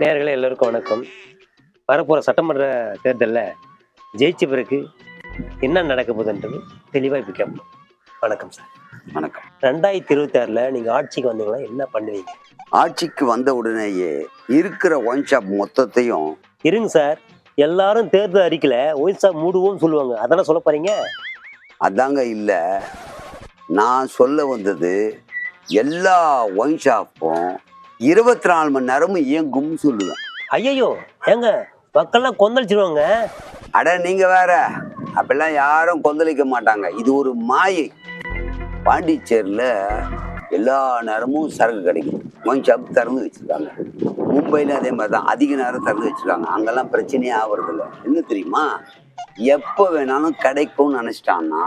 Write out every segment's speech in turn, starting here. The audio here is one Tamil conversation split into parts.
நேயர்களே எல்லோருக்கும் வணக்கம். வரப்போகிற சட்டமன்ற தேர்தலில் ஜெயிச்ச பிறகு என்ன நடக்க போகுதுன்றது தெளிவாக இப்போ கேட்போம் வணக்கம் சார். வணக்கம். ரெண்டாயிரத்தி இருபத்தாறில் நீங்கள் ஆட்சிக்கு வந்தீங்கன்னா என்ன பண்ணுவீங்க? ஆட்சிக்கு வந்த உடனேயே இருக்கிற ஒயின் ஷாப் மொத்தத்தையும் இருங்க சார். எல்லாரும் தேர்தல் அறிக்கையில் ஒயின் ஷாப் மூடுவோம்னு சொல்லுவாங்க. அதானே சொல்ல போறீங்க? அதாங்க இல்லை. நான் சொல்ல வந்தது எல்லா ஒயின் ஷாப்பும் இருபத்தி நாலு மணி நேரமும் இயங்கும்னு சொல்லுவேன். ஐயையோ ஏங்க மக்கள்லாம் கொந்தளிச்சிருவாங்க? அட நீங்க வேற. அப்படிலாம் யாரும் கொந்தளிக்க மாட்டாங்க. இது ஒரு மாயை. பாண்டிச்சேரியில் எல்லா நேரமும் சரக்கு கிடைக்கும். ஒயின் ஷாப் திறந்து வச்சிருக்காங்க. மும்பையில் அதே மாதிரி தான். அதிக நேரம் திறந்து வச்சிருக்காங்க. அங்கெல்லாம் பிரச்சனையே ஆகுறதில்ல என்ன தெரியுமா? எப்போ வேணாலும் கிடைக்கும்னு நினச்சிட்டான்னா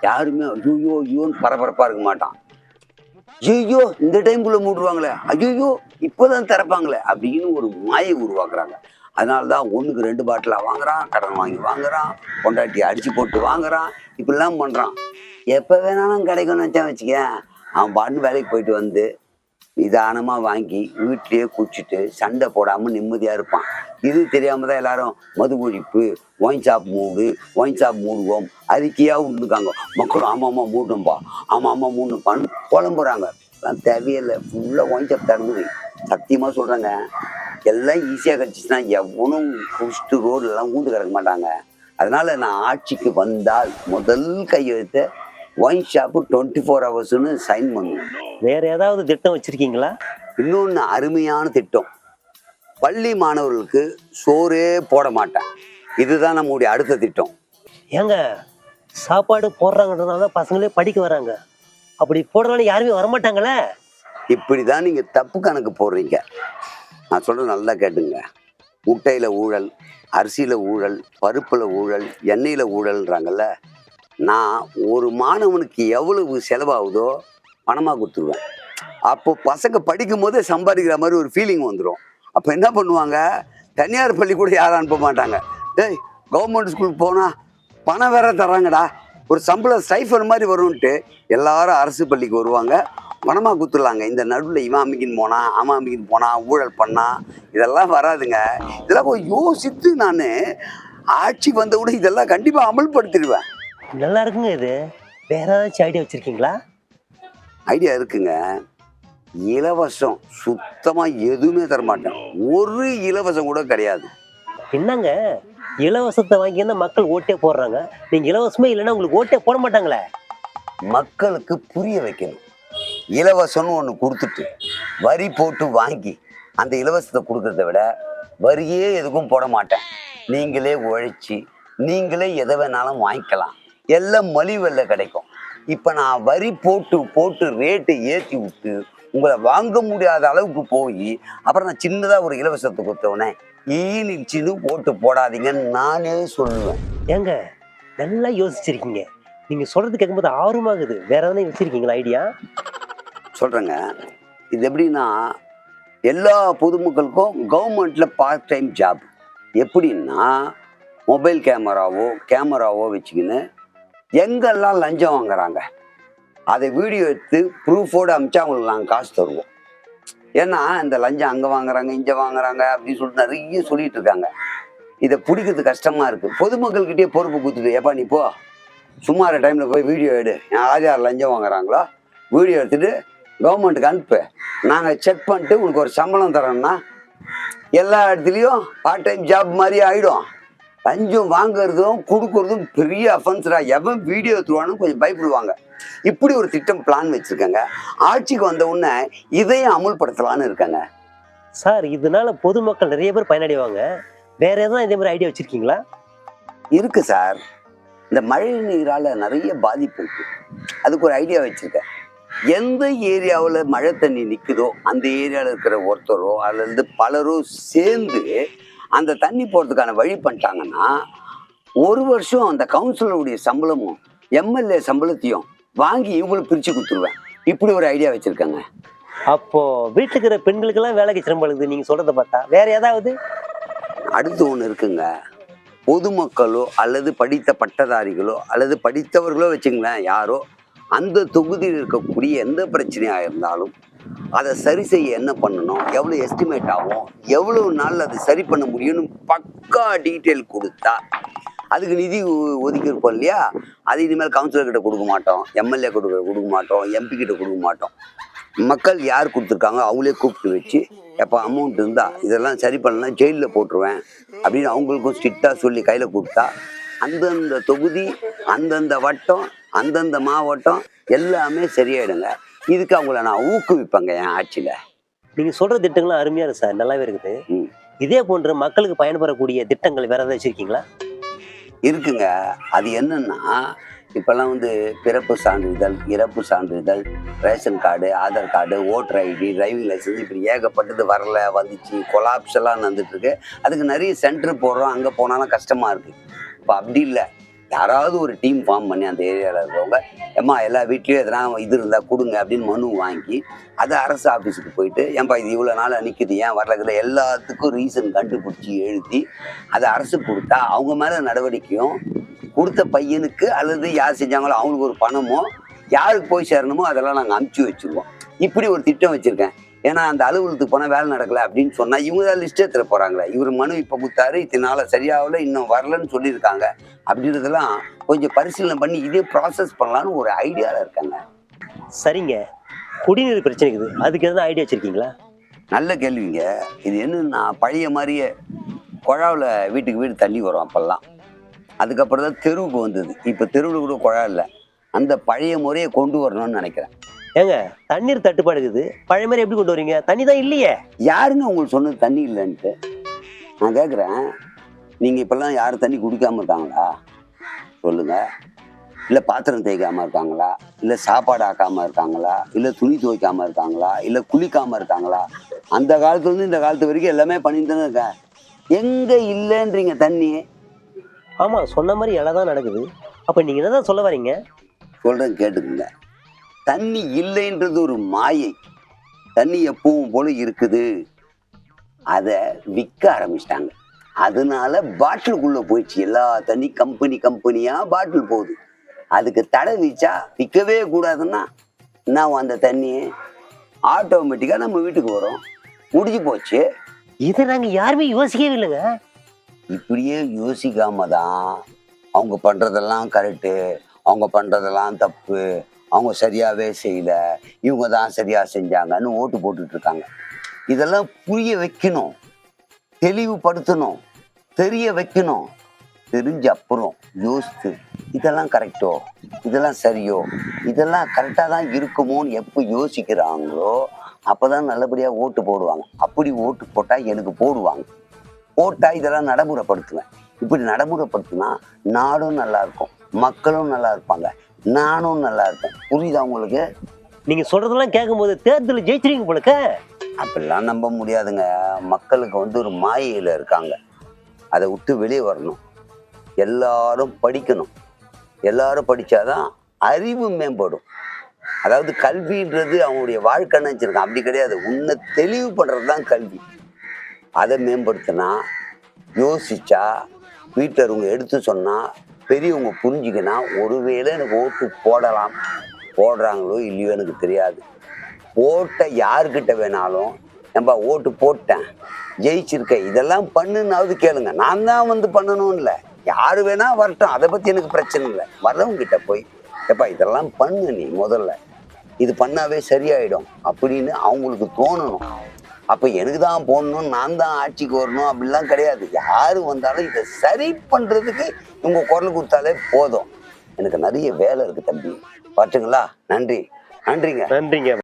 யாருமே ஐயோ ஐயோன்னு பரபரப்பாக இருக்க மாட்டான். ஐயோ இந்த டைம்குள்ளே மூடுவாங்களே. ஐயோ இப்போதான் திறப்பாங்களே அப்படின்னு ஒரு மாயை உருவாக்குறாங்க. அதனால தான் ஒன்றுக்கு ரெண்டு பாட்டிலாக வாங்குறான் கடன் வாங்கி வாங்குறான் பொண்டாட்டி அடித்து போட்டு வாங்குறான் இப்படிலாம் பண்ணுறான் எப்போ வேணாலும் கிடைக்கும்னு வச்சா வச்சுக்கேன் அவன் பாட்டு வேலைக்கு போயிட்டு வந்து நிதானமாக வாங்கி வீட்டிலேயே குடிச்சிட்டு சண்டை போடாமல் நிம்மதியாக இருப்பான். இது தெரியாமல் தான் எல்லாரும் மது ஒழிப்பு ஒயின் ஷாப் மூடு ஒயின் ஷாப் மூடுவோம். அறிக்கையாக விட்டுருக்காங்க மக்களும் ஆமாம் ஆமாம் மூடணும்பா ஆமாம் ஆமாம் மூடணும்பான்னு புலம்புறாங்க. தேவையில்லை. ஃபுல்லாக ஒயின் ஷாப் திறந்து சத்தியமாக சொல்கிறேங்க எல்லாம் ஈஸியாக கிடச்சிச்சுன்னா எவனும் குடிச்சிட்டு ரோடெல்லாம் ஊந்து கிடக்க மாட்டாங்க. அதனால் நான் ஆட்சிக்கு வந்தால் முதல் கையெழுத்தை ஒயின் ஷாப்பு டுவெண்ட்டி ஃபோர் ஹவர்ஸ்னு சைன் பண்ணுவேன் வேற ஏதாவது திட்டம் வச்சிருக்கீங்களா? இன்னொன்று அருமையான திட்டம். பள்ளி மாணவர்களுக்கு சோறே போட மாட்டேன் இதுதான் நம்முடைய அடுத்த திட்டம். ஏங்க சாப்பாடு போடுறாங்கன்றதுனால தான் பசங்களே படிக்க வராங்க. அப்படி போடுறதுனால யாருமே வரமாட்டாங்களே? இப்படி தான் நீங்கள் தப்பு கணக்கு போடுறீங்க. நான் சொல்கிறது நல்லா கேட்டுங்க. முட்டையில் ஊழல் அரிசியில் ஊழல் பருப்பில் ஊழல் எண்ணெயில் ஊழல்ன்றாங்கல்ல நான் ஒரு மாணவனுக்கு எவ்வளவு செலவாகுதோ பணமாக கொடுத்துருவேன். அப்போ பசங்க படிக்கும் போதே சம்பாதிக்கிற மாதிரி ஒரு ஃபீலிங் வந்துடும் அப்போ என்ன பண்ணுவாங்க? தனியார் பள்ளி கூட யாரும் அனுப்ப மாட்டாங்க. டேய் கவர்மெண்ட் ஸ்கூலுக்கு போனால் பணம் வேற தர்றாங்கடா. ஒரு சம்பளம் ஸ்டைஃபர் மாதிரி வரும்ன்ட்டு எல்லாரும் அரசு பள்ளிக்கு வருவாங்க. பணமாக கொடுத்துடலாங்க. இந்த நடுவில் இவன் அமைக்கின்னு போனான் அவன் அமைக்கின்னு போனான் ஊழல் பண்ணான் இதெல்லாம் வராதுங்க. இதெல்லாம் யோசித்து நான் ஆட்சி வந்தவுடன் இதெல்லாம் கண்டிப்பாக அமல்படுத்திடுவேன். நல்லா இருக்குங்க இது. வேற ஏதாச்சும் ஐடியா வச்சிருக்கீங்களா? ஐடியா இருக்குங்க. இலவசம். சுத்தமாக எதுவுமே தர மாட்டேன் ஒரு இலவசம் கூட கிடையாது. என்னங்க? இலவசத்தை வாங்கி தான் மக்கள் ஓட்டே போடுறாங்க. நீங்க இலவசமே இல்லைன்னா உங்களுக்கு ஓட்டே போட மாட்டாங்களே? மக்களுக்கு புரிய வைக்கணும். இலவசம்னு ஒன்று கொடுத்துட்டு வரி போட்டு வாங்கி அந்த இலவசத்தை கொடுக்கறத விட வரியே எதுக்கும் போட மாட்டேன். நீங்களே உழைச்சி நீங்களே எதை வேணாலும் வாங்கிக்கலாம். எல்லாம் மலிவெல்ல கிடைக்கும். இப்போ நான் வரி போட்டு போட்டு ரேட்டை ஏற்றி விட்டு உங்களை வாங்க முடியாத அளவுக்கு போய் அப்புறம் நான் சின்னதாக ஒரு இலவசத்தை கொடுத்தவொடனே ஈனிச்சின்னு போட்டு போடாதீங்கன்னு நானே சொல்லுவேன். ஏங்க நல்லா யோசிச்சிருக்கீங்க. நீங்க சொல்றது கேட்கும்போது ஆர்வமாகுது வேற எதனா வச்சிருக்கீங்களா ஐடியா? சொல்கிறேங்க இது எப்படின்னா எல்லா பொதுமக்களுக்கும் கவர்மெண்ட்டில் பார்ட் டைம் ஜாப் எப்படின்னா மொபைல் கேமராவோ கேமராவோ வச்சுக்கின்னு எங்கெல்லாம் லஞ்சம் வாங்குறாங்க அதை வீடியோ எடுத்து ப்ரூஃபோடு அமிச்சா அவங்களுக்கு நாங்கள் காசு தருவோம். ஏன்னா இந்த லஞ்சம் அங்கே வாங்குறாங்க இங்கே வாங்குறாங்க அப்படின்னு சொல்லிட்டு நிறைய சொல்லிட்டு இருக்காங்க. இதை பிடிக்கிறது கஷ்டமாக இருக்குது பொதுமக்கள்கிட்டயே பொறுப்பு கொடுத்துட்டு ஏப்பா நீ போ. சும்மா டைமில் போய் வீடியோ எடு. யார் யார் லஞ்சம் வாங்குறாங்களோ? வீடியோ எடுத்துகிட்டு கவர்மெண்ட்டுக்கு அனுப்பு. நாங்கள் செக் பண்ணிட்டு உனக்கு ஒரு சம்பளம் தரோம்னா எல்லா இடத்துலையும் பார்ட் டைம் ஜாப் மாதிரி ஆகிடும் லஞ்சம் வாங்குறதும் கொடுக்கறதும் பெரிய அஃபென்ஸ்டா எவன் வீடியோ எடுத்துருவானு கொஞ்சம் பயப்படுவாங்க. இப்படி ஒரு திட்டம் பிளான் வச்சுருக்காங்க. ஆட்சிக்கு வந்த உடனே இதையும் அமுல்படுத்தலான்னு இருக்காங்க. சார் இதனால பொதுமக்கள் நிறைய பேர் பயனடைவாங்க. வேற எதனா இதே மாதிரி ஐடியா வச்சிருக்கீங்களா? இருக்கு சார். இந்த மழை நீரால் நிறைய பாதிப்பு இருக்கு. அதுக்கு ஒரு ஐடியா வச்சிருக்கேன். எந்த ஏரியாவில் மழை தண்ணி நிற்குதோ அந்த ஏரியாவில் இருக்கிற ஒருத்தரோ அல்லது பலரோ சேர்ந்து அந்த தண்ணி போகிறதுக்கான வழி பண்ணிட்டாங்கன்னா ஒரு வருஷம் அந்த கவுன்சிலருடைய சம்பளமும் எம்எல்ஏ சம்பளத்தையும் வாங்கி இவங்களுக்கு பிரித்து கொடுத்துருவேன். இப்படி ஒரு ஐடியா வச்சுருக்கேங்க. அப்போ வீட்டுல இருக்கிற பெண்களுக்கெல்லாம் வேலைக்கு சிரமப்படுது நீங்க சொல்றத பார்த்தா. வேற ஏதாவது? அடுத்து ஒன்று இருக்குங்க. பொதுமக்களோ அல்லது படித்த பட்டதாரிகளோ அல்லது படித்தவர்களோ வச்சுங்களேன் யாரோ அந்த தொகுதியில் இருக்கக்கூடிய எந்த பிரச்சனையாக இருந்தாலும் அதை சரி செய்ய என்ன பண்ணணும்? எவ்வளோ எஸ்டிமேட் ஆகும்? எவ்வளோ நாள் அதை சரி பண்ண முடியும்னு பக்கா டீட்டெயில் கொடுத்தா அதுக்கு நிதி ஒ- ஒதுக்கி இல்லையா? அது இனிமேல் கவுன்சிலர் கிட்ட கொடுக்க மாட்டோம். எம்எல்ஏ கொடுக்க கொடுக்க மாட்டோம். எம்பி கிட்ட கொடுக்க மாட்டோம். மக்கள் யார் கொடுத்துருக்காங்க அவங்களே கூப்பிட்டு வச்சு எப்போ அமௌண்ட் இருந்தால் இதெல்லாம் சரி பண்ணலாம் ஜெயிலில் போட்டுருவேன் அப்படின்னு அவங்களுக்கும் ஸ்ட்ரிக்டாக சொல்லி கையில் கொடுத்தா அந்தந்த தொகுதி அந்தந்த வட்டம் அந்தந்த மாவட்டம் எல்லாமே சரியாயிடுங்க. இதுக்கு அவங்கள நான் ஊக்குவிப்பேங்க என் ஆட்சியில். நீங்க சொல்ற திட்டங்களும் அருமையா இருக்கு சார். நல்லாவே இருக்குது. இதே போன்று மக்களுக்கு பயன்படக்கூடிய திட்டங்கள் வேற ஏதாவது வச்சிருக்கீங்களா? இருக்குங்க. அது என்னன்னா இப்போல்லாம் வந்து பிறப்பு சான்றிதழ் இறப்பு சான்றிதழ் ration card Aadhaar card voter ID driving licence இப்படி ஏகப்பட்டது வரல வந்துச்சு கொலாப்ஸ் எல்லாம் நடந்துட்டு இருக்கு. அதுக்கு நிறைய சென்டர் போடுறோம். அங்கே போனாலும் கஷ்டமா இருக்கு. இப்போ அப்படி இல்லை. யாராவது ஒரு டீம் ஃபார்ம் பண்ணி அந்த ஏரியாவில் இருக்கிறவங்க ஏம்மா எல்லா வீட்லேயும் எதனா இது இருந்தால் கொடுங்க அப்படின்னு மனு வாங்கி அதை அரசு ஆஃபீஸுக்கு போயிட்டு ஏன்பா இது இவ்வளோ நாள் நிற்குது ஏன் வரல? எல்லாத்துக்கும் ரீசன் கண்டுபிடிச்சி எழுதி அதை அரசு கொடுத்தா அவங்க மேலே நடவடிக்கையும் கொடுத்த பையனுக்கு அல்லது யார் செஞ்சாங்களோ அவங்களுக்கு ஒரு பணமோ யாருக்கு போய் சேரணுமோ அதெல்லாம் நாங்கள் அமுச்சு வச்சுருவோம். இப்படி ஒரு திட்டம் வச்சுருக்கேன். ஏன்னா அந்த அலுவலகத்துக்கு போனால் வேலை நடக்கல அப்படின்னு சொன்னால் இவங்க தான் லிஸ்ட் எடுத்துட போகிறாங்களே இவர் மனு இப்போ கொடுத்தாரு இத்தனால சரியாகல இன்னும் வரலன்னு சொல்லியிருக்காங்க. அப்படின்றதெல்லாம் கொஞ்சம் பரிசீலனை பண்ணி இதே ப்ராசஸ் பண்ணலான்னு ஒரு ஐடியாவில் இருக்காங்க. சரிங்க. குடிநீர் பிரச்சனை இருக்குது. அதுக்கு எதாவது ஐடியா வச்சிருக்கீங்களா? நல்ல கேள்விங்க. இது என்னன்னா பழைய மாதிரியே குழாவில் வீட்டுக்கு வீடு தண்ணி வரும் அப்போல்லாம். அதுக்கப்புறம் தான் தெருவுக்கு வந்தது. இப்போ தெருவில் கூட குழா இல்லை. அந்த பழைய முறையை கொண்டு வரணும்னு நினைக்கிறேன். ஏங்க தண்ணீர் தட்டுப்பாடு இருக்குது. பழைய மாதிரி எப்படி கொண்டு வரீங்க? தண்ணி தான் இல்லையே. யாருங்க உங்களுக்கு சொன்னது தண்ணி இல்லைன்ட்டு? நான் கேட்குறேன் நீங்கள் இப்போல்லாம் யாரும் தண்ணி குடிக்காமல் இருக்காங்களா? சொல்லுங்கள் இல்லை பாத்திரம் தேய்க்காமல் இருக்காங்களா? இல்லை சாப்பாடு ஆக்காமல் இருக்காங்களா? இல்லை துணி துவைக்காமல் இருக்காங்களா? இல்லை குளிக்காமல் இருக்காங்களா? அந்த காலத்துலேருந்து இந்த காலத்து வரைக்கும் எல்லாமே பண்ணிட்டு தானே இருக்கேன். எங்கே இல்லைன்றீங்க தண்ணி? ஆமா சொன்ன மாதிரி எல்லாம் தான் நடக்குது. அப்ப நீங்க என்னதான் சொல்ல வரீங்க? சொல்கிறேன் கேட்டுக்குங்க. தண்ணி இல்லைன்றது ஒரு மாயை. தண்ணி எப்பவும் போல இருக்குது. அதை விற்க ஆரம்பிச்சிட்டாங்க. அதனால பாட்டிலுக்குள்ளே போயிடுச்சு. எல்லா தண்ணி கம்பெனி கம்பெனியாக பாட்டில் போகுது. அதுக்கு தடை வச்சா விற்கவே கூடாதுன்னா நான் அந்த தண்ணி ஆட்டோமேட்டிக்காக நம்ம வீட்டுக்கு வரும். முடிஞ்சு போச்சு. இதை நாங்க யாருமே யோசிக்கவே இல்லைங்க இப்படியே யோசிக்காம தான் அவங்க பண்ணுறதெல்லாம் கரெக்டு அவங்க பண்ணுறதெல்லாம் தப்பு. அவங்க சரியாகவே செய்யலை. இவங்க தான் சரியாக செஞ்சாங்கன்னு ஓட்டு போட்டுட்ருக்காங்க. இதெல்லாம் புரிய வைக்கணும். தெளிவுபடுத்தணும். தெரிய வைக்கணும். தெரிஞ்ச அப்புறம் யோசித்து இதெல்லாம் கரெக்டோ? இதெல்லாம் சரியோ? இதெல்லாம் கரெக்டாக தான் இருக்குமோன்னு எப்போ யோசிக்கிறாங்களோ அப்போ தான் நல்லபடியாக ஓட்டு போடுவாங்க. அப்படி ஓட்டு போட்டால் எனக்கு போடுவாங்க. போட்டால் இதெல்லாம் நடைமுறைப்படுத்துவேன். இப்படி நடைமுறைப்படுத்தினா நாடும் நல்லா இருக்கும். மக்களும் நல்லா இருப்பாங்க. நானும் நல்லா இருப்பேன் புரியுதா உங்களுக்கு? நீங்க சொல்றதெல்லாம் கேட்கும்போது தேர்தல் ஜெயிச்சிருவீங்க போலக்க அப்படிலாம் நம்ப முடியாதுங்க. மக்களுக்கு வந்து ஒரு மாயையில் இருக்காங்க. அதை விட்டு வெளியே வரணும். எல்லாரும் படிக்கணும். எல்லாரும் படித்தாதான் அறிவு மேம்படும். அதாவது கல்வின்றது அவங்களுடைய வாழ்க்கை நினச்சிருக்கான் அப்படி கிடையாது. உன்னை தெளிவு பண்ணுறது தான் கல்வி. அதை மேம்படுத்தினா யோசிச்சா வீட்டில் இருக்கவங்க எடுத்து சொன்னால் பெரியவங்க புரிஞ்சுக்கினா ஒருவேளை எனக்கு ஓட்டு போடலாம். போடுறாங்களோ இல்லையோ எனக்கு தெரியாது. போட்ட யாருக்கிட்ட வேணாலும் நம்ம ஓட்டு போட்டேன். ஜெயிச்சிருக்கேன் இதெல்லாம் பண்ணுன்னாவது கேளுங்க. நான் தான் வந்து பண்ணணும் இல்லை யார் வேணால் வரட்டும். அதை பற்றி எனக்கு பிரச்சனை இல்லை. வர்றவங்க போய் எப்பா இதெல்லாம் பண்ணு நீ முதல்ல. இது பண்ணாவே சரியாயிடும். அப்படின்னு அவங்களுக்கு தோணணும். அப்போ எனக்கு தான் போடணும் நான் தான் ஆட்சிக்கு வரணும் அப்படிலாம் கிடையாது. யார் வந்தாலும் இதை சரி பண்ணுறதுக்கு இவங்க குரல் கொடுத்தாலே போதும். எனக்கு நிறைய வேலை இருக்குது தம்பி. பார்த்துங்களா? நன்றி. நன்றிங்க. நன்றிங்க.